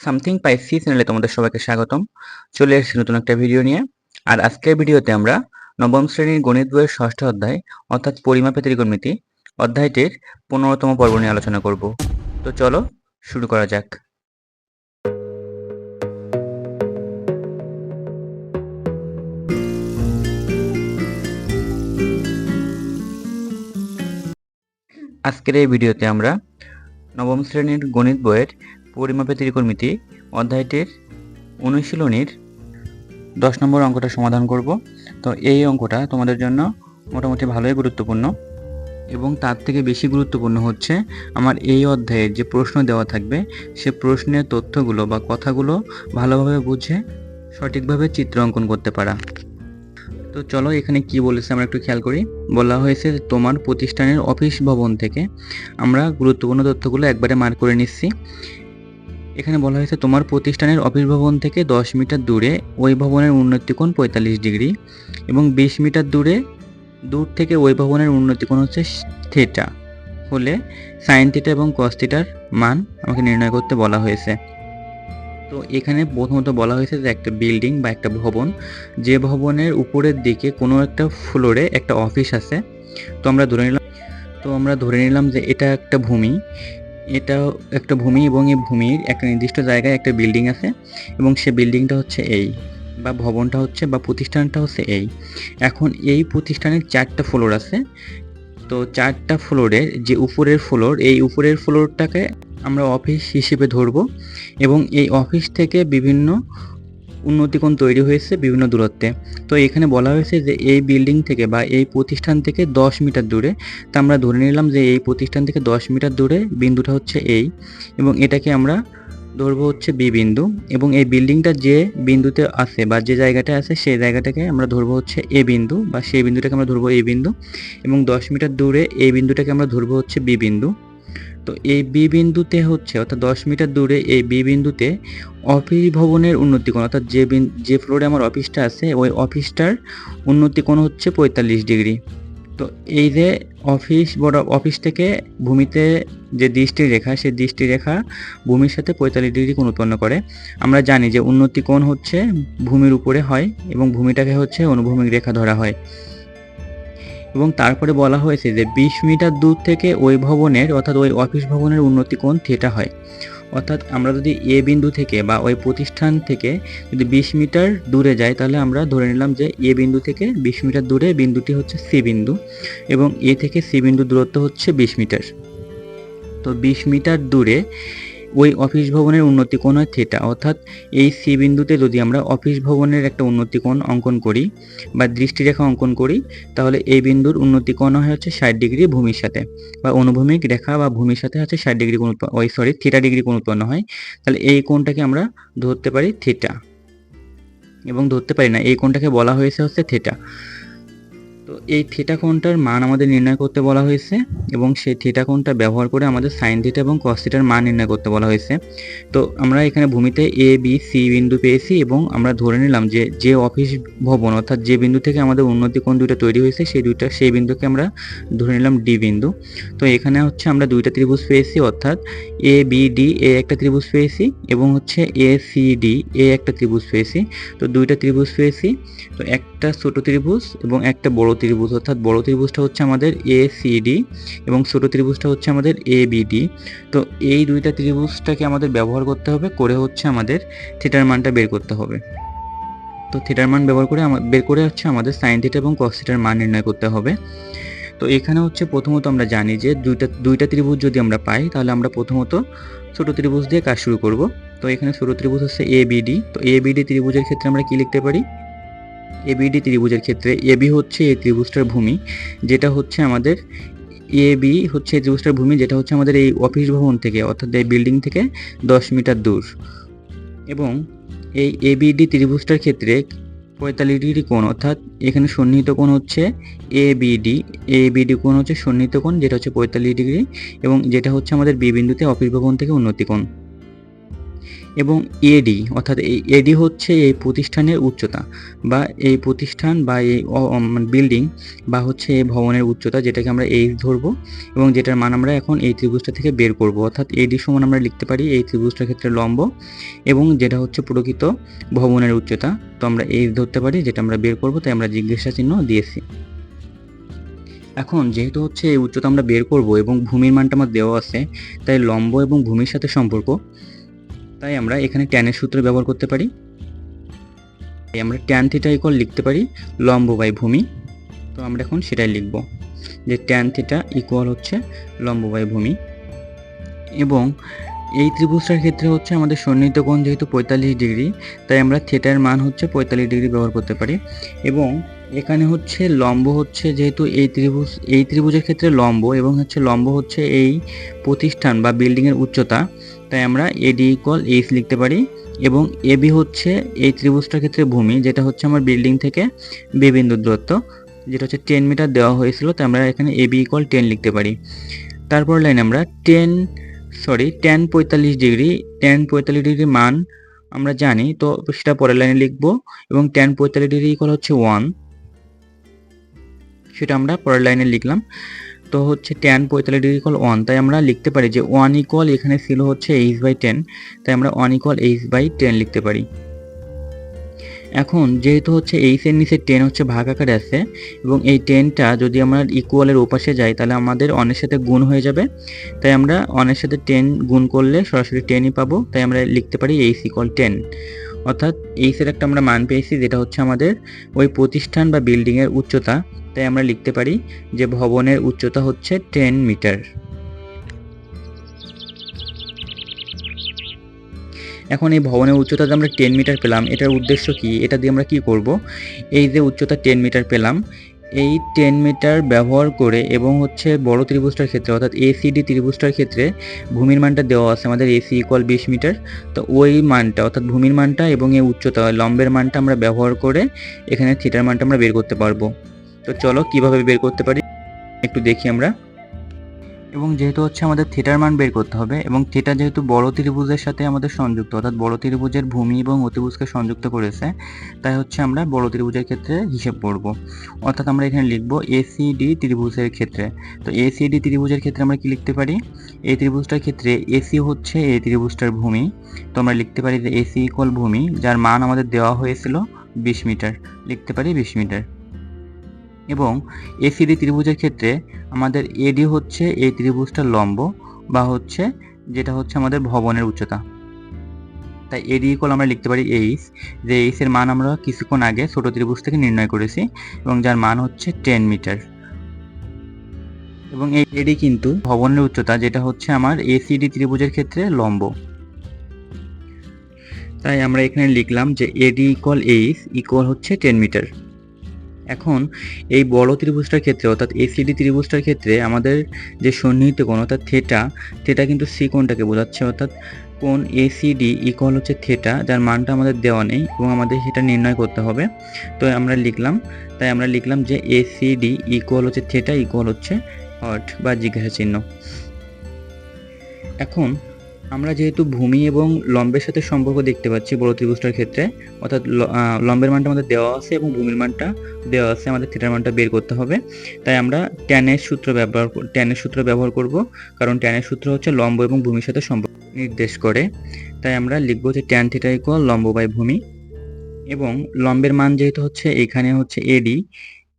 Something পাইসি চ্যানেলে তোমাদের সবাইকে স্বাগতম। চলে এসেছি নতুন একটা ভিডিও নিয়ে। আর আজকের ভিডিওতে আমরা নবম শ্রেণির গণিত বইয়ের ষষ্ঠ অধ্যায়, অর্থাৎ পরিমাপে ত্রিকোণমিতি অধ্যায়টির পনেরোতম পর্ব নিয়ে আলোচনা করব। তো চলো শুরু করা যাক। আজকের এই ভিডিওতে আমরা নবম শ্রেণির গণিত বইয়ের পরিমাপে ত্রিকোণমিতি অধ্যায়টির অনুশীলনীর দশ নম্বর অঙ্কটা সমাধান করব। তো এই অঙ্কটা তোমাদের জন্য মোটামুটি ভালোই গুরুত্বপূর্ণ এবং তার থেকে বেশি গুরুত্বপূর্ণ হচ্ছে আমার এই অধ্যায়ে যে প্রশ্ন দেওয়া থাকবে, সে প্রশ্নের তথ্যগুলো বা কথাগুলো ভালোভাবে বুঝে সঠিকভাবে চিত্র অঙ্কন করতে পারা। তো চলো এখানে কি বলেছে আমরা একটু খেয়াল করি। বলা হয়েছে তোমার প্রতিষ্ঠানের অফিস ভবন থেকে আমরা গুরুত্বপূর্ণ তথ্যগুলো একবারে মার্ক করে নিচ্ছি। এখানে বলা হয়েছে, তোমার প্রতিষ্ঠানের অফিস ভবন থেকে দশ মিটার দূরে ওই ভবনের উন্নতি কোণ পঁয়তাল্লিশ ডিগ্রি এবং বিশ মিটার দূরে, দূর থেকে ওই ভবনের উন্নতি কোণ হচ্ছে থিটা। হলে সাইন থিটা এবং কস থিটার মান আমাকে নির্ণয় করতে বলা হয়েছে। তো এখানে প্রথমত বলা হয়েছে যে একটা বিল্ডিং বা একটা ভবন, যে ভবনের উপরের দিকে কোনো একটা ফ্লোরে একটা অফিস আছে। তো আমরা ধরে নিলাম, তো আমরা ধরে নিলাম যে এটা একটা ভূমি। এটা একটা ভূমি এবং এই ভূমির একটা নির্দিষ্ট জায়গায় একটা বিল্ডিং আছে এবং সে বিল্ডিংটা হচ্ছে এই বা ভবনটা হচ্ছে বা প্রতিষ্ঠানটা হচ্ছে এই। এখন এই প্রতিষ্ঠানের চারটা ফ্লোর আছে। তো চারটা ফ্লোরের যে উপরের ফ্লোর, এই উপরের ফ্লোরটাকে আমরা অফিস হিসেবে ধরব এবং এই অফিস থেকে বিভিন্ন উন্নতিকোণ তৈরি হয়েছে বিভিন্ন দূরত্বে। তো এখানে বলা হয়েছে যে এই বিল্ডিং থেকে বা এই প্রতিষ্ঠান থেকে দশ মিটার দূরে, তা আমরা ধরে নিলাম যে এই প্রতিষ্ঠান থেকে দশ মিটার দূরে বিন্দুটা হচ্ছে এই এবং এটাকে আমরা ধরবো হচ্ছে বি বিন্দু এবং এই বিল্ডিংটা যে বিন্দুতে আছে বা যে জায়গাটা আছে সেই জায়গাটাকে আমরা ধরবো হচ্ছে এ বিন্দু বা সেই বিন্দুটাকে আমরা ধরবো এ বিন্দু এবং দশ মিটার দূরে এই বিন্দুটাকে আমরা ধরবো হচ্ছে বি বিন্দু। তো এই বি বিন্দুতে হচ্ছে, অর্থাৎ দশ মিটার দূরে এই বি বিন্দুতে অফিস ভবনের উন্নতি কোণ, অর্থাৎ যে যে ফ্লোরে আমার অফিসটা আছে, ওই অফিসটার উন্নতি কোণ হচ্ছে পঁয়তাল্লিশ ডিগ্রি। তো এই যে অফিস বড়, অফিস থেকে ভূমিতে যে দৃষ্টি রেখা, সেই দৃষ্টি রেখা ভূমির সাথে পঁয়তাল্লিশ ডিগ্রি কোণ উৎপন্ন করে। আমরা জানি যে উন্নতি কোণ হচ্ছে ভূমির উপরে হয় এবং ভূমিটাকে হচ্ছে অনুভূমিক রেখা ধরা হয়। এবং তারপরে বলা হয়েছে যে বিশ মিটার দূর থেকে ওই ভবনের, অর্থাৎ ওই অফিস ভবনের উন্নতি কোণ থিটা হয়। অর্থাৎ আমরা যদি এ বিন্দু থেকে বা ওই প্রতিষ্ঠান থেকে যদি বিশ মিটার দূরে যাই, তাহলে আমরা ধরে নিলাম যে এ বিন্দু থেকে বিশ মিটার দূরে বিন্দুটি হচ্ছে সি বিন্দু এবং এ থেকে সি বিন্দু দূরত্ব হচ্ছে বিশ মিটার। তো বিশ মিটার দূরে ওই অফিস ভবনের উন্নতি কোণ হয় থিটা। অর্থাৎ এই সি বিন্দুতে যদি আমরা অফিস ভবনের একটা উন্নতি কোণ অঙ্কন করি বা দৃষ্টিরেখা অঙ্কন করি, তাহলে এই বিন্দুর উন্নতি কোণ হয় হচ্ছে ষাট ডিগ্রি ভূমির সাথে বা অনুভূমিক রেখা বা ভূমির সাথে হচ্ছে ষাট ডিগ্রি কোণ ওই সরি থিটা ডিগ্রি কোণ উৎপন্ন হয়। তাহলে এই কোণটাকে আমরা ধরতে পারি থিটা। এবং ধরতে পারি না, এই কোণটাকে বলা হয়েছে হচ্ছে থিটা। তো এই থিটা কোণটার মান আমাদের নির্ণয় করতে বলা হয়েছে এবং সেই থিটা কোণটা ব্যবহার করে আমাদের সাইন থিটা এবং কস থিটার মান নির্ণয় করতে বলা হয়েছে। তো আমরা এখানে ভূমিতে এ বি সি বিন্দু পেয়েছি এবং আমরা ধরে নিলাম যে যে অফিস ভবন অর্থাৎ যে বিন্দু থেকে আমাদের উন্নতি কোণ দুইটা তৈরি হয়েছে, সেই দুইটা, সেই বিন্দুকে আমরা ধরে নিলাম ডি বিন্দু। তো এখানে হচ্ছে আমরা দুইটা ত্রিভুজ পেয়েছি অর্থাৎ এ বি ডি এ একটা ত্রিভুজ পেয়েছি এবং হচ্ছে এ সি ডি এ একটা ত্রিভুজ পেয়েছি। তো দুইটা ত্রিভুজ পেয়েছি। তো একটা ছোট ত্রিভুজ এবং একটা বড় ত্রিভুজ অর্থাৎ বড় ত্রিভুজটা হচ্ছে আমাদের এ সি ডি এবং ছোট ত্রিভুজটা হচ্ছে আমাদের এ বি ডি তো এই দুইটা ত্রিভুজটাকে আমাদের ব্যবহার করতে হবে, করে হচ্ছে আমাদের থিটার মানটা বের করতে হবে। তো থিটার মান ব্যবহার করে বের করে হচ্ছে আমাদের সাইন থিটা এবং কস থিটার মান নির্ণয় করতে হবে। তো এখানে হচ্ছে প্রথমত আমরা জানি যে দুইটা দুইটা ত্রিভুজ যদি আমরা পাই, তাহলে আমরা প্রথমত ছোট ত্রিভুজ দিয়ে কাজ শুরু করব। তো এখানে ছোট ত্রিভুজ হচ্ছে এ বিডি তো এ বিডি ত্রিভুজের ক্ষেত্রে আমরা কি লিখতে পারি? এবিডি ত্রিভুজের ক্ষেত্রে এবি হচ্ছে এই ত্রিভুজটার ভূমি, যেটা হচ্ছে আমাদের এ বি হচ্ছে এই ত্রিভুজটার ভূমি, যেটা হচ্ছে আমাদের এই অফিস ভবন থেকে, অর্থাৎ এই বিল্ডিং থেকে দশ মিটার দূর। এবং এই এবিডি ত্রিভুজটার ক্ষেত্রে পঁয়তাল্লিশ ডিগ্রি কোণ, অর্থাৎ এখানে সন্নিহিত কোণ হচ্ছে এ বিডি এ বিডি কোণ হচ্ছে সন্নিহিত কোণ, যেটা হচ্ছে পঁয়তাল্লিশ ডিগ্রি, এবং যেটা হচ্ছে আমাদের বি বিন্দুতে অফিস ভবন থেকে উন্নতি কোণ। এবং এডি অর্থাৎ এই এডি হচ্ছে এই প্রতিষ্ঠানের উচ্চতা, বা এই প্রতিষ্ঠান বা এই বিল্ডিং বা হচ্ছে এই ভবনের উচ্চতা যেটাকে আমরা এইচ ধরবো, এবং যেটার মান আমরা এখন এই ত্রিভুজটা থেকে বের করব, অর্থাৎ এডি সমান আমরা লিখতে পারি এই ত্রিভুজটার ক্ষেত্রে লম্ব, এবং যেটা হচ্ছে প্রকৃত ভবনের উচ্চতা, তো আমরা এইচ ধরতে পারি, যেটা আমরা বের করব, তাই আমরা জিজ্ঞাসা চিহ্ন দিয়েছি। এখন যেহেতু হচ্ছে এই উচ্চতা আমরা বের করব, এবং ভূমির মানটা আমার দেওয়া আছে, তাই লম্ব এবং ভূমির সাথে সম্পর্ক তাই আমরা এখানে ট্যানের সূত্র ব্যবহার করতে পারি। তাই আমরা ট্যান থিটা ইকুয়াল লিখতে পারি লম্ব বাই ভূমি। তো আমরা এখন সেটাই লিখব যে ট্যান থিটা ইকুয়াল হচ্ছে লম্ব বাই ভূমি। এবং এই ত্রিভুজটার ক্ষেত্রে হচ্ছে আমাদের সন্নিহিত কোণ যেহেতু পঁয়তাল্লিশ ডিগ্রি, তাই আমরা থিটার মান হচ্ছে পঁয়তাল্লিশ ডিগ্রি ব্যবহার করতে পারি। এবং এখানে হচ্ছে লম্ব হচ্ছে যেহেতু এই ত্রিভুজ, এই ত্রিভুজের ক্ষেত্রে লম্ব এবং হচ্ছে লম্ব হচ্ছে এই প্রতিষ্ঠান বা বিল্ডিংয়ের উচ্চতা। তাই আমরা এডি ইকুয়াল এইচ লিখতে পারি এবং এবি হচ্ছে এই ত্রিভুজটার ক্ষেত্রে ভূমি, যেটা হচ্ছে আমার বিল্ডিং থেকে বিবিন্দু দূরত্ব, যেটা হচ্ছে টেন মিটার দেওয়া হয়েছিল, তাই আমরা এখানে এবি ইকুয়াল টেন লিখতে পারি। তারপর লাইন আমরা টেন সরি টেন পঁয়তাল্লিশ ডিগ্রি টেন পঁয়তাল্লিশ ডিগ্রি মান আমরা জানি, তো সেটা পরের লাইনে লিখব এবং টেন পঁয়তাল্লিশ ডিগ্রি ইকুয়াল হচ্ছে ওয়ান সেটা আমরা পরের লাইনে লিখলাম। তো হচ্ছে টেন পঁয়তাল্লিশ ডিগ্রি ইকুয়াল ওয়ান তাই আমরা লিখতে পারি যে ওয়ান ইকুয়াল এখানে ছিল হচ্ছে এইচ বাই টেন তাই আমরা one equal H by ten লিখতে পারি। এখন যেহেতু হচ্ছে এইচ এর নিচে টেন হচ্ছে ভাগ আকারে আছে, এবং এই টেনটা যদি আমরা ইকুয়ালের ওপাশে যাই, তাহলে আমাদের অনের সাথে গুণ হয়ে যাবে। তাই আমরা অনের সাথে টেন গুণ করলে সরাসরি টেনই পাবো, তাই আমরা লিখতে পারি এইচ ইকুয়াল টেন অর্থাৎ এইচের একটা আমরা মান পেয়েছি, যেটা হচ্ছে আমাদের ওই প্রতিষ্ঠান বা বিল্ডিংয়ের উচ্চতা। তাই আমরা লিখতে পারি যে ভবনের উচ্চতা হচ্ছে টেন মিটার এখন এই ভবনের উচ্চতা যে আমরা টেন মিটার পেলাম। এটার উদ্দেশ্য কি? এটা দিয়ে আমরা কি করব? এই যে উচ্চতা টেন মিটার পেলাম, এই টেন মিটার ব্যবহার করে এবং হচ্ছে বড় ত্রিভুজটার ক্ষেত্রে, অর্থাৎ এসিডি ত্রিভুজটার ক্ষেত্রে ভূমির মানটা দেওয়া আছে, আমাদের এসি ইকুয়াল বিশ মিটার তো ওই মানটা, অর্থাৎ ভূমির মানটা এবং এই উচ্চতা, লম্বের মানটা আমরা ব্যবহার করে এখানে থিটার মানটা আমরা বের করতে পারব। তো চলো, কীভাবে বের করতে পারি? একটু দেখি আমরা। এবং যেহেতু হচ্ছে আমাদের থিটার মান বের করতে হবে, এবং থিটা যেহেতু বড় ত্রিভুজের সাথে আমাদের সংযুক্ত, অর্থাৎ বড় ত্রিভুজের ভূমি এবং অতিভুজকে সংযুক্ত করেছে, তাই হচ্ছে আমরা বড় ত্রিভুজের ক্ষেত্রে হিসেব করব। অর্থাৎ আমরা এখানে লিখব এসিডি ত্রিভুজের ক্ষেত্রে। তো এসিডি ত্রিভুজের ক্ষেত্রে আমরা কি লিখতে পারি? এই ত্রিভুজটার ক্ষেত্রে এসি হচ্ছে এই ত্রিভুজটার ভূমি। তো আমরা লিখতে পারি যে এসি ইকুয়াল ভূমি, যার মান আমাদের দেওয়া হয়েছিল বিশ মিটার। লিখতে পারি বিশ মিটার। এবং এসিডি ত্রিভুজের ক্ষেত্রে আমাদের এডি হচ্ছে এই ত্রিভুজটার লম্ব বা হচ্ছে যেটা হচ্ছে আমাদের ভবনের উচ্চতা। তাই এডি ইকুয়াল আমরা লিখতে পারি এইচ, যে এইচ এর মান আমরা কিছুক্ষণ আগে ছোট ত্রিভুজ থেকে নির্ণয় করেছি এবং যার মান হচ্ছে টেন মিটার। এবং এই এডি কিন্তু ভবনের উচ্চতা, যেটা হচ্ছে আমার এসিডি ত্রিভুজের ক্ষেত্রে লম্ব। তাই আমরা এখানে লিখলাম যে A D equal H equal হচ্ছে টেন মিটার। এখন এই বড় ত্রিভুজটার ক্ষেত্রে, অর্থাৎ এসিডি ত্রিভুজটার ক্ষেত্রে আমাদের যে সন্নিহিত কোণ, অর্থাৎ থেটা থেটা কিন্তু সি কোণটাকে বোঝাচ্ছে, অর্থাৎ কোণ এসিডি ইকুয়াল হচ্ছে থেটা যার মানটা আমাদের দেওয়া নেই এবং আমাদের সেটা নির্ণয় করতে হবে। তো আমরা লিখলাম, তাই আমরা লিখলাম যে এসিডি ইকুয়াল হচ্ছে থেটা ইকুয়াল হচ্ছে হট বা জিজ্ঞাসা চিহ্ন এখন আমরা যেহেতু ভূমি এবং লম্বের সাথে সম্পর্ক দেখতে পাচ্ছি বড় ত্রিভুজটার ক্ষেত্রে, অর্থাৎ লম্বের মানটা আমাদের দেওয়া আছে এবং ভূমির মানটা দেওয়া আছে, আমাদের থিটার মানটা বের করতে হবে। তাই আমরা ট্যানের সূত্র ব্যবহার ট্যানের সূত্র ব্যবহার করব, কারণ ট্যানের সূত্র হচ্ছে লম্ব এবং ভূমির সাথে সম্পর্ক নির্দেশ করে। তাই আমরা লিখব যে ট্যান থিটা ইকুয়াল লম্ব বাই ভূমি এবং লম্বের মান যেহেতু হচ্ছে এখানে হচ্ছে এডি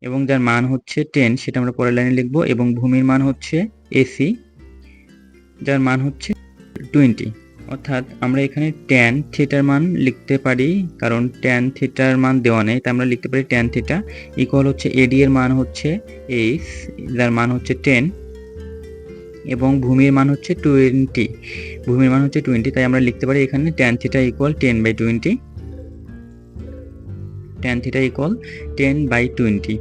এবং যার মান হচ্ছে টেন সেটা আমরা পরের লাইনে লিখব এবং ভূমির মান হচ্ছে এসি যার মান হচ্ছে টোয়েন্টি অর্থাৎ আমরা এখানে ট্যান থিটার মান লিখতে পারি, কারণ ট্যান থিটার মান দেওয়া নেই, তাই আমরা লিখতে পারি ট্যান থিটা ইকুয়াল হচ্ছে এডি এর মান হচ্ছে এইচ যার মান হচ্ছে টেন এবং ভূমির মান হচ্ছে টোয়েন্টি ভূমির মান হচ্ছে টোয়েন্টি তাই আমরা লিখতে পারি এখানে tan theta equal ten by twenty tan theta equal ten by twenty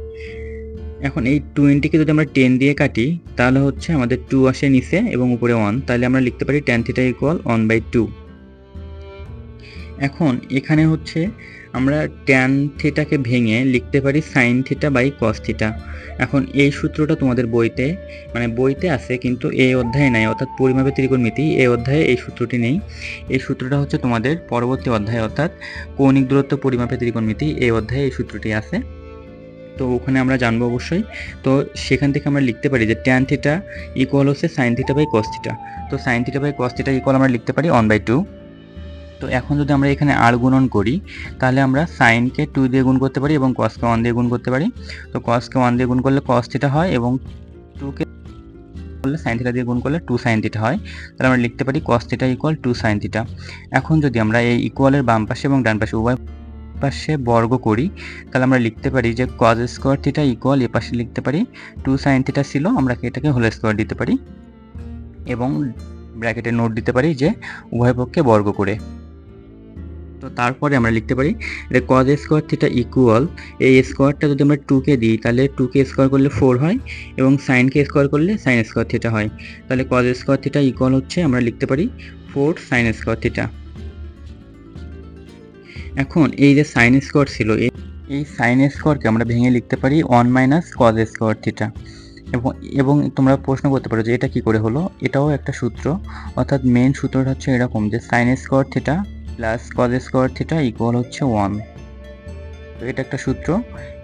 এখন এই টোয়েন্টিকে যদি আমরা টেন দিয়ে কাটি, তাহলে হচ্ছে আমাদের টু আসে নিচে এবং উপরে ওয়ান তাহলে আমরা লিখতে পারি tan theta equal one by two এখন এখানে হচ্ছে আমরা ট্যান থিটাকে ভেঙে লিখতে পারি sine theta by cos theta এখন এই সূত্রটা তোমাদের বইতে মানে বইতে আছে, কিন্তু এই অধ্যায়ে নাই, অর্থাৎ পরিমাপের ত্রিকোণমিতি এই অধ্যায়ে এই সূত্রটি নেই। এই সূত্রটা হচ্ছে তোমাদের পরবর্তী অধ্যায়, অর্থাৎ কৌণিক দূরত্ব পরিমাপের ত্রিকোণমিতি এই অধ্যায়ে এই সূত্রটি আছে। তো ওখানে আমরা জানব অবশ্যই। তো সেখান থেকে আমরা লিখতে পারি যে ট্যান থিটা ইকুয়াল হচ্ছে সাইন থিটা বাই কস তো sine theta by cos theta equal আমরা লিখতে পারি ওয়ান বাই টু তো এখন যদি আমরা এখানে আর গুণন করি, তাহলে আমরা সাইনকে টু দিয়ে গুণ করতে পারি এবং কসকে ওয়ান দিয়ে গুণ করতে পারি। তো কসকে ওয়ান দিয়ে গুণ করলে কস থিটা হয় এবং টুকে করলে সাইন থিটা দিয়ে গুণ করলে টু সাইন থিটা হয়। তাহলে আমরা লিখতে পারি cos theta equal two sine theta এখন যদি আমরা এই ইকুয়ালের বাম পাশে এবং ডান পাশে উভয় পাশে বর্গ করি, তাহলে আমরা লিখতে পারি যে কজ স্কোয়ার থিটা ইকুয়াল এ পাশে লিখতে পারি টু সাইন থিটা ছিল, আমরা এটাকে হোল স্কোয়ার দিতে পারি? এবং ব্র্যাকেটে নোট দিতে পারি যে উভয় পক্ষে বর্গ করে। তো তারপরে আমরা লিখতে পারি যে কজ স্কোয়ার থিটা ইকুয়াল এই স্কোয়ারটা যদি আমরা টুকে দিই, তাহলে টুকে স্কোয়ার করলে ফোর হয়, এবং সাইনকে স্কোয়ার করলে সাইন স্কোয়ার থিটা হয়। তাহলে কজ স্কোয়ার থিটা ইকুয়াল হচ্ছে, আমরা লিখতে পারি ফোর সাইন স্কোয়ার থিটা এখন এই যে সাইন স্কোয়ার ছিল, এই সাইন স্কোয়ারকে আমরা ভেঙে লিখতে পারি one minus cos square theta এবং এবং তোমরা প্রশ্ন করতে পারো যে এটা কি করে হলো? এটাও একটা সূত্র। অর্থাৎ মেন সূত্রটা হচ্ছে এরকম যে sine square theta plus cos square theta equal হচ্ছে ওয়ান তো এটা একটা সূত্র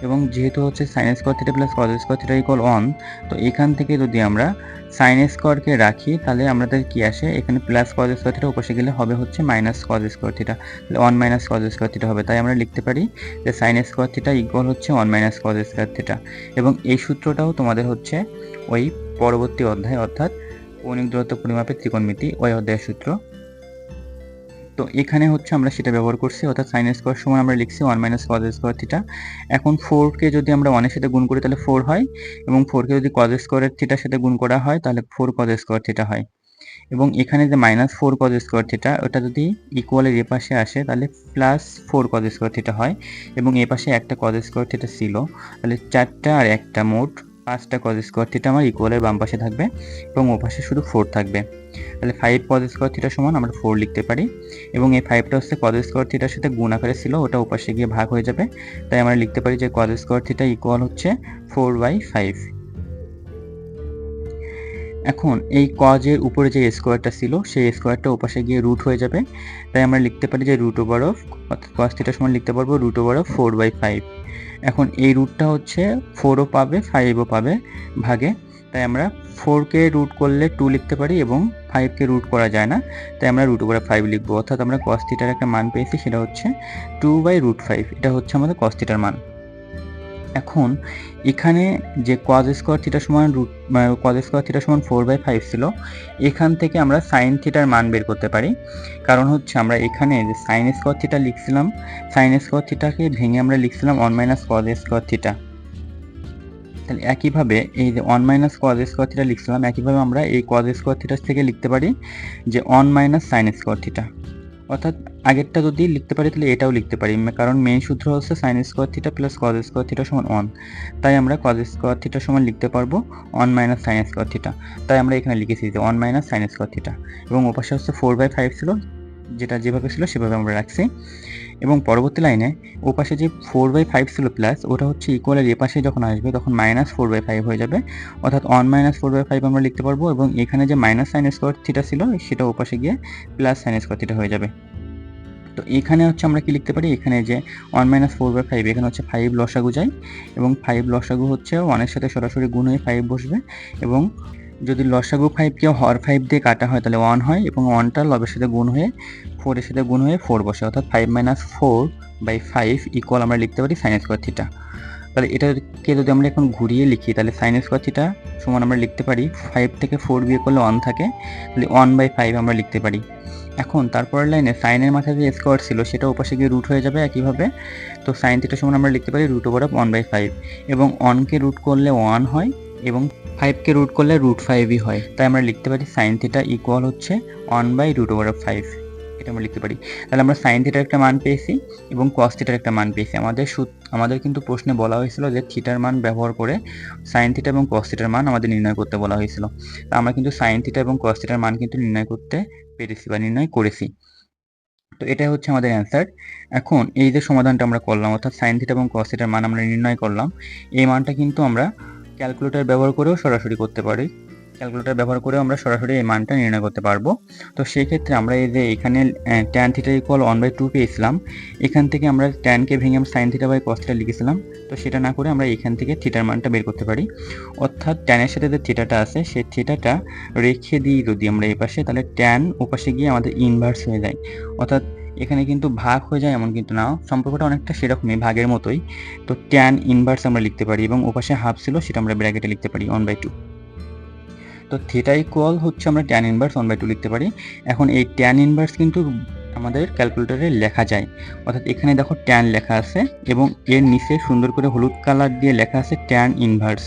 এবং যেহেতু হচ্ছে sine square theta plus cos square theta equal one তো এখান থেকে যদি আমরা সাইন স্কোয়ারকে রাখি, তাহলে আমাদের কি আসে? এখানে প্লাস কজ স্কোয়ার থিটা উপসে গেলে হবে হচ্ছে মাইনাস কজ স্কোয়ার থিটা তাহলে one minus cos square theta হবে। তাই আমরা লিখতে পারি যে সাইন স্কোয়ার থিটা ইকুয়াল হচ্ছে one minus cos square theta এবং এই সূত্রটাও তোমাদের হচ্ছে ওই পরবর্তী অধ্যায়, অর্থাৎ কৌণিক দূরত্ব পরিমাপের ত্রিকোণমিতি ওই অধ্যায়ের সূত্র। তো এখানে হচ্ছে আমরা সেটা ব্যবহার করছি, অর্থাৎ সাইন স্কোয়ার সময় আমরা লিখছি one minus cos square theta এখন ফোরকে যদি আমরা ওয়ানের সাথে গুণ করি তাহলে ফোর হয়, এবং ফোরকে যদি কজ স্কোয়ারের থিটার সাথে গুণ করা হয় তাহলে ফোর কজ স্কোয়ার থিটা হয়। এবং এখানে যে minus four cos square theta ওটা যদি ইকুয়ালের এ পাশে আসে তাহলে plus four cos square theta হয়। এবং এ পাশে একটা কজ স্কোয়ার থিটা ছিল, তাহলে চারটা আর একটা মোট পাঁচটা কজ স্কোয়ার থিটা আমার ইকুয়ালের বাম পাশে থাকবে এবং ও পাশে শুধু ফোর থাকবে। তাহলে ফাইভ কজ স্কোয়ার থিটার সমান আমরা ফোর লিখতে পারি এবং এই ফাইভটা হচ্ছে কজ স্কোয়ার থিটার সাথে গুণ আকারে ছিল, ওটা ওপাশে গিয়ে ভাগ হয়ে যাবে। তাই আমরা লিখতে পারি যে কজ স্কোয়ার থিটা ইকুয়াল হচ্ছে ফোর বাই ফাইভ এখন এই কজের উপরে যে স্কোয়ারটা ছিল, সেই স্কোয়ারটা ওপাশে গিয়ে রুট হয়ে যাবে। তাই আমরা লিখতে পারি যে রুট ওভার অফ অর্থাৎ কজ থিটার সমান লিখতে পারব root over of four by five এখন এই রুটটা হচ্ছে ফোরও পাবে ফাইভও পাবে ভাগে। তাই আমরা ফোরকে রুট করলে টু লিখতে পারি এবং ফাইভকে রুট করা যায় না। তাই আমরা রুট করে ফাইভ লিখব। অর্থাৎ আমরা কস একটা মান পেয়েছি, সেটা হচ্ছে টু বাই রুট ফাইভ এটা হচ্ছে আমাদের কস মান। এখন এখানে যে কজ স্কোয়ার থিটার সমান রুট কজ স্কোয়ার থিটার সমান ফোর বাই ফাইভ ছিল, এখান থেকে আমরা সাইন থিটার মান বের করতে পারি। কারণ হচ্ছে আমরা এখানে যে সাইন স্কোয়ার থিটা লিখছিলাম সাইন স্কোয়ার থিটাকে ভেঙে আমরা লিখছিলাম one minus cos square theta তাহলে একইভাবে এই যে one minus cos square theta লিখছিলাম, একইভাবে আমরা এই কজ স্কোয়ার থিটার থেকে লিখতে পারি যে one minus sine square theta অর্থাৎ আগেরটা যদি লিখতে পারি, তাহলে এটাও লিখতে পারি। কারণ মেন সূত্র হচ্ছে sine square theta plus cos square theta সমান ওয়ান তাই আমরা কজ স্কোয়ার থিটা সমান লিখতে পারব one minus sine square theta তাই আমরা এখানে লিখেছি যে one minus sine square theta এবং ওপাশে হচ্ছে ফোর বাই ফাইভ ছিল। যেটা যেভাবে ছিল সেভাবে আমরা রাখছি। এবং পরবর্তী লাইনে ও পাশে যে ফোর বাই ফাইভ ছিল প্লাস ওটা হচ্ছে ইকুয়ালের এ পাশে যখন আসবে তখন মাইনাস ফোর বাই ফাইভ হয়ে যাবে। অর্থাৎ one minus four by five আমরা লিখতে পারব এবং এখানে যে মাইনাস সাইন স্কোয়ার থিটা ছিল সেটা ও পাশে গিয়ে প্লাস সাইন স্কোয়ার থিটা হয়ে যাবে। তো এখানে হচ্ছে আমরা কি লিখতে পারি? এখানে যে one minus four by five এখানে হচ্ছে ফাইভ লসাগু যায় এবং ফাইভ লসাগু হচ্ছে ওয়ানের সাথে সরাসরি গুণ হয়ে ফাইভ বসবে এবং যদি লসাগু ফাইভকে হর ফাইভ দিয়ে কাটা হয়, তাহলে ওয়ান হয় এবং ওয়ানটা লবের সাথে গুণ হয়ে ফোরের সাথে গুণ হয়ে ফোর বসে, অর্থাৎ five minus four by five equal আমরা লিখতে পারি সাইন স্কোয়ার থিটা তাহলে এটাকে যদি আমরা এখন ঘুরিয়ে লিখি, তাহলে সাইন স্কোয়ার থিটা সমান আমরা লিখতে পারি ফাইভ থেকে ফোর বিয়ে করলে ওয়ান থাকে, তাহলে ওয়ান বাই ফাইভ আমরা লিখতে পারি। এখন তারপরের লাইনে সাইনের মাথায় যে স্কোয়ার ছিল, সেটা ওপাশে গিয়ে রুট হয়ে যাবে একইভাবে। তো সাইন থিটা সমান আমরা লিখতে পারি root over of one by five এবং ওয়ানকে রুট করলে ওয়ান হয় এবং ফাইভকে রুট করলে রুট ফাইভই হয়। তাই আমরা লিখতে পারি সাইন থিটা ইকুয়াল হচ্ছে one by root over of five এটা আমরা লিখতে পারি। তাহলে আমরা সাইন থিটার একটা মান পেয়েছি এবং কস থিটার একটা মান পেয়েছি। আমাদের সুত আমাদের কিন্তু প্রশ্নে বলা হয়েছিল যে থিটার মান ব্যবহার করে সাইন থিটা এবং কস থিটার মান আমাদের নির্ণয় করতে বলা হয়েছিল। তা আমরা কিন্তু সাইন থিটা এবং কস থিটার মান কিন্তু নির্ণয় করতে পেরেছি বা নির্ণয় করেছি। তো এটাই হচ্ছে আমাদের অ্যান্সার এখন এই যে সমাধানটা আমরা করলাম, অর্থাৎ সাইন থিটা এবং কস থিটার মান আমরা নির্ণয় করলাম, এই মানটা কিন্তু আমরা ক্যালকুলেটর ব্যবহার করেও সরাসরি করতে পারি। ক্যালকুলেটর ব্যবহার করেও আমরা সরাসরি এই মানটা নির্ণয় করতে পারব। তো সেই ক্ষেত্রে আমরা এই যে এখানে tan theta equal one by two পেয়েছিলাম। এখান থেকে আমরা ট্যানকে ভেঙে sine theta by cos theta লিখেছিলাম। তো সেটা না করে আমরা এখান থেকে থিটার মানটা বের করতে পারি। অর্থাৎ ট্যানের সাথে যে থিটাটা আছে, সেই থিটাটা রেখে দিই যদি আমরা এই পাশে তাহলে ট্যান ওপাশে গিয়ে আমাদের ইনভার্স হয়ে যায়। অর্থাৎ এখানে কিন্তু ভাগ হয়ে যায়, এমন কিন্তু না সম্পর্কটা অনেকটা সেরকমই, ভাগের মতোই। তো ট্যান ইনভার্স আমরা লিখতে পারি এবং ওপাশে হাফ ছিল সেটা আমরা ব্র্যাকেটে লিখতে পারি ওয়ান বাই টু তো থিটা ইকুয়াল হচ্ছে আমরা tan inverse one by two লিখতে পারি। এখন এই ট্যান ইনভার্স কিন্তু আমাদের ক্যালকুলেটরে লেখা যায়। অর্থাৎ এখানে দেখো ট্যান লেখা আছে এবং এর নিচে সুন্দর করে হলুদ কালার দিয়ে লেখা আছে ট্যান ইনভার্স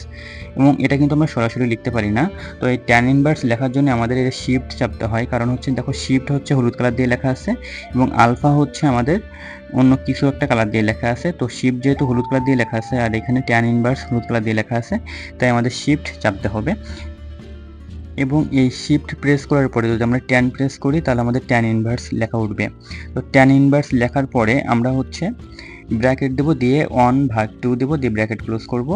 এবং এটা কিন্তু আমরা সরাসরি লিখতে পারি না। তো এই ট্যান ইনভার্স লেখার জন্য আমাদের এর শিফট চাপতে হয়। কারণ হচ্ছে দেখো শিফট হচ্ছে হলুদ কালার দিয়ে লেখা আছে এবং আলফা হচ্ছে আমাদের অন্য কিছু একটা কালার দিয়ে লেখা আছে। তো শিফট যেহেতু হলুদ কালার দিয়ে লেখা আছে আর এখানে ট্যান ইনভার্স হলুদ কালার দিয়ে লেখা আছে, তাই আমাদের শিফট চাপতে হবে। এবং এই শিফট প্রেস করার পরে যদি আমরা ট্যান প্রেস করি, তাহলে আমাদের ট্যান ইনভার্স লেখা উঠবে। তো ট্যান ইনভার্স লেখার পরে আমরা হচ্ছে ব্র্যাকেট দেবো দিয়ে ওয়ান ভাগ টু দেবো, দিয়ে ব্র্যাকেট ক্লোজ করব।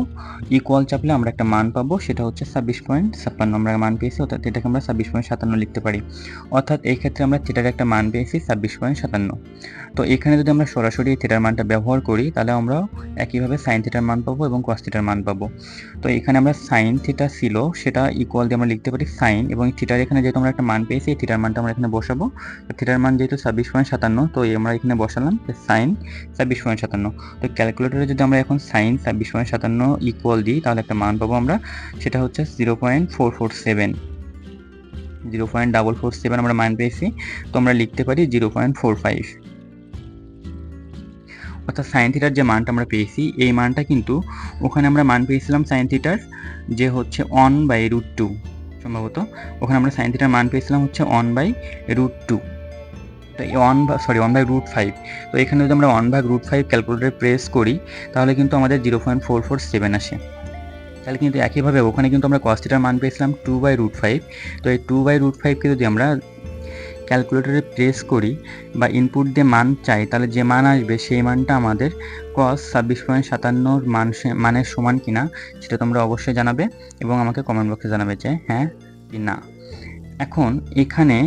ইকুয়াল চাপলে আমরা একটা মান পাবো, সেটা হচ্ছে ছাব্বিশ পয়েন্ট ছাপ্পান্ন। আমরা মান পেয়েছি, অর্থাৎ এটাকে আমরা ছাব্বিশ পয়েন্ট সাতান্ন লিখতে পারি। অর্থাৎ এই ক্ষেত্রে আমরা থিটার একটা মান পেয়েছি, ছাব্বিশ পয়েন্ট সাতান্ন। তো এখানে যদি আমরা সরাসরি থিটার মানটা ব্যবহার করি, তাহলে আমরা একইভাবে সাইন থিটার মান পাবো এবং কস থিটার মান পাবো। তো এখানে আমরা সাইন থিটা ছিল, সেটা ইকুয়াল দিয়ে আমরা লিখতে পারি সাইন এবং থিটার এখানে যেহেতু আমরা একটা মান পেয়েছি, এই থিটার মানটা আমরা এখানে বসাবো। থিটার মান যেহেতু ছাব্বিশ পয়েন্ট সাতান্ন, তো আমরা এখানে বসালাম সাইন ছাব্বিশ পয়েন্ট সাতান্ন। তো ক্যালকুলেটরে যদি আমরা এখন সাইন ছাব্বিশ পয়েন্ট সাতান্ন ইকুয়াল দিই, তাহলে একটা মান পাবো আমরা, সেটা হচ্ছে zero point four four seven zero point double four seven আমরা মান পেয়েছি, তো আমরা লিখতে পারি জিরো পয়েন্ট ফোর ফাইভ অর্থাৎ সাইন থিটার যে মানটা আমরা পেয়েছি, এই মানটা কিন্তু ওখানে আমরা মান পেয়েছিলাম সাইন থিটার যে হচ্ছে অন বাই রুট টু সম্ভবত। ওখানে আমরা সাইন থিটার মান পেয়েছিলাম হচ্ছে one by root two one sorry one by root five তো এখানে যদি আমরা ওয়ান বাই রুট ফাইভ ক্যালকুলেটারে প্রেস করি, তাহলে কিন্তু আমাদের zero point four four seven আসে। তাহলে কিন্তু একইভাবে ওখানে কিন্তু আমরা কস্টিটার মান পেয়েছিলাম টু বাই রুট ফাইভ তো এই টু বাই রুট ফাইভকে যদি আমরা ক্যালকুলেটরে প্রেস করি বা ইনপুট দিয়ে মান চাই, তাহলে যে মান আসবে সেই মানটা আমাদের কস ছাব্বিশ পয়েন্ট সাতান্নর মান মানের সমান কিনা, সেটা তোমরা অবশ্যই জানাবে এবং আমাকে কমেন্ট বক্সে জানাবে যে হ্যাঁ কি না। এখন এখানে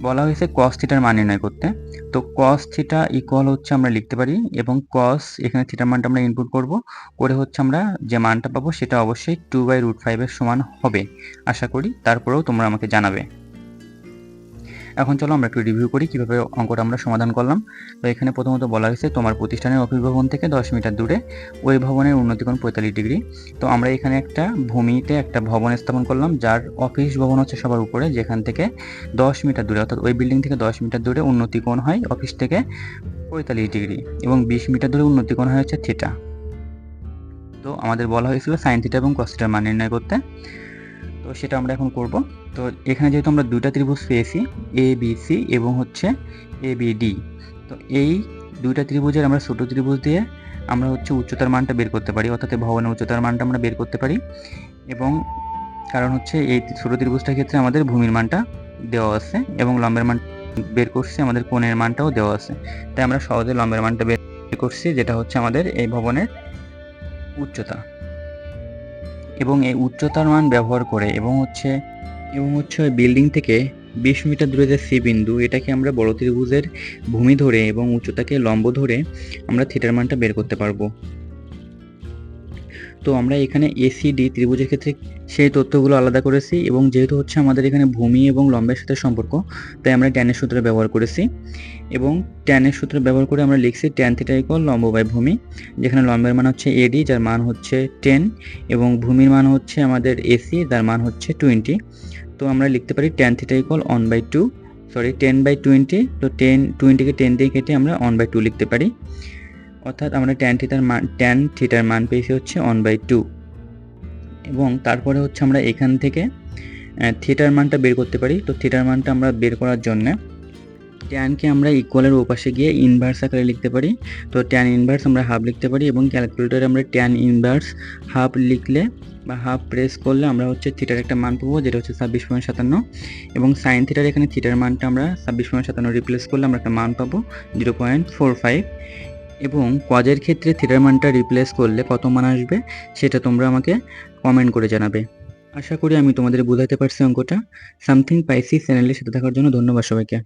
বলা হয়েছে কস থিটার মান নির্ণয় করতে। তো কস থিটা ইকুয়াল হচ্ছে আমরা লিখতে পারি এবং কস এখানে থিটার মানটা আমরা ইনপুট করব। করে হচ্ছে আমরা যে মানটা পাবো সেটা অবশ্যই টু বাই রুট ফাইভের সমান হবে। আশা করি তারপরেও তোমরা আমাকে জানাবে। এখন চলো আমরা একটু রিভিউ করি কীভাবে অঙ্কটা আমরা সমাধান করলাম। তো এখানে প্রথমত বলা হয়েছে, তোমার প্রতিষ্ঠানের অফিস ভবন থেকে দশ মিটার দূরে, ওই ভবনের উন্নতিকোণ পঁয়তাল্লিশ ডিগ্রি। তো আমরা এখানে একটা ভূমিতে একটা ভবন স্থাপন করলাম, যার অফিস ভবন হচ্ছে সবার উপরে, যেখান থেকে দশ মিটার দূরে, অর্থাৎ ওই বিল্ডিং থেকে দশ মিটার দূরে উন্নতিকোণ হয় অফিস থেকে পঁয়তাল্লিশ ডিগ্রি এবং বিশ মিটার দূরে উন্নতিকোণ হয় হচ্ছে থিটা তো আমাদের বলা হয়েছিল সাইন থিটা এবং কস্টার মান নির্ণয় করতে। তো সেটা আমরা এখন করব। তো এখানে যেহেতু আমরা দুইটা ত্রিভুজ পেয়েছি এ বি সি এবং হচ্ছে এ বি তো এই দুইটা ত্রিভুজের আমরা ছোটো ত্রিভুজ দিয়ে আমরা হচ্ছে উচ্চতার মানটা বের করতে পারি, অর্থাৎ ভবনের উচ্চতার মানটা আমরা বের করতে পারি এবং কারণ হচ্ছে এই ছোটো ত্রিভুজটার ক্ষেত্রে আমাদের ভূমির মানটা দেওয়া আছে এবং লম্বের মান বের করছি, আমাদের কোণের মানটাও দেওয়া আছে। তাই আমরা সহজে লম্বের মানটা বের করছি, যেটা হচ্ছে আমাদের এই ভবনের উচ্চতা। এবং এই উচ্চতার মান ব্যবহার করে এবং হচ্ছে এবং হচ্ছে ওই বিল্ডিং থেকে বিশ মিটার দূরে যে সি বিন্দু, এটাকে আমরা বড় ত্রিভুজের ভূমি ধরে এবং উচ্চতাকে লম্ব ধরে আমরা থিটার মানটা বের করতে পারব। তো আমরা এখানে এসিডি ত্রিভুজের ক্ষেত্রে সেই তথ্যগুলো আলাদা করেছি এবং যেহেতু হচ্ছে আমাদের এখানে ভূমি এবং লম্বের সাথে সম্পর্ক, তাই আমরা ট্যানের সূত্র ব্যবহার করেছি এবং ট্যানের সূত্র ব্যবহার করে আমরা লিখছি ট্যান থিটা ইকুয়াল লম্ব বাই ভূমি, যেখানে লম্বের মান হচ্ছে এডি যার মান হচ্ছে টেন এবং ভূমির মান হচ্ছে আমাদের এসি যার মান হচ্ছে টোয়েন্টি তো আমরা লিখতে পারি tan theta equal one by two sorry ten by twenty তো টেন টোয়েন্টিকে টেন দিয়ে কেটে আমরা অন বাই টু লিখতে পারি। অর্থাৎ আমরা ট্যান থিটার মান ট্যান থিটার মান পেয়েছি হচ্ছে অন বাই টু এবং তারপরে হচ্ছে আমরা এখান থেকে থিটার মানটা বের করতে পারি। তো থিটার মানটা আমরা বের করার জন্য ট্যানকে আমরা ইকুয়ালের ওপাশে গিয়ে ইনভার্স আকারে লিখতে পারি। তো ট্যান ইনভার্স আমরা হাফ লিখতে পারি এবং ক্যালকুলেটরে আমরা ট্যান ইনভার্স হাফ লিখলে বা হাফ প্রেস করলে আমরা হচ্ছে থিটার একটা মান পাবো, যেটা হচ্ছে ছাব্বিশ পয়েন্ট সাতান্ন। এবং সাইন থিটার এখানে থিটার মানটা আমরা ছাব্বিশ পয়েন্ট সাতান্ন রিপ্লেস করলে আমরা একটা মান পাবো জিরো পয়েন্ট ফোর ফাইভ এবং কজের ক্ষেত্রে থিটার মানটা রিপ্লেস করলে কত মান আসবে, সেটা তোমরা আমাকে কমেন্ট করে জানাবে। আশা করি আমি তোমাদের বোঝাতে পারছি অঙ্কটা। সামথিং পাইসি চ্যানেলের সাথে থাকার জন্য ধন্যবাদ সবাইকে।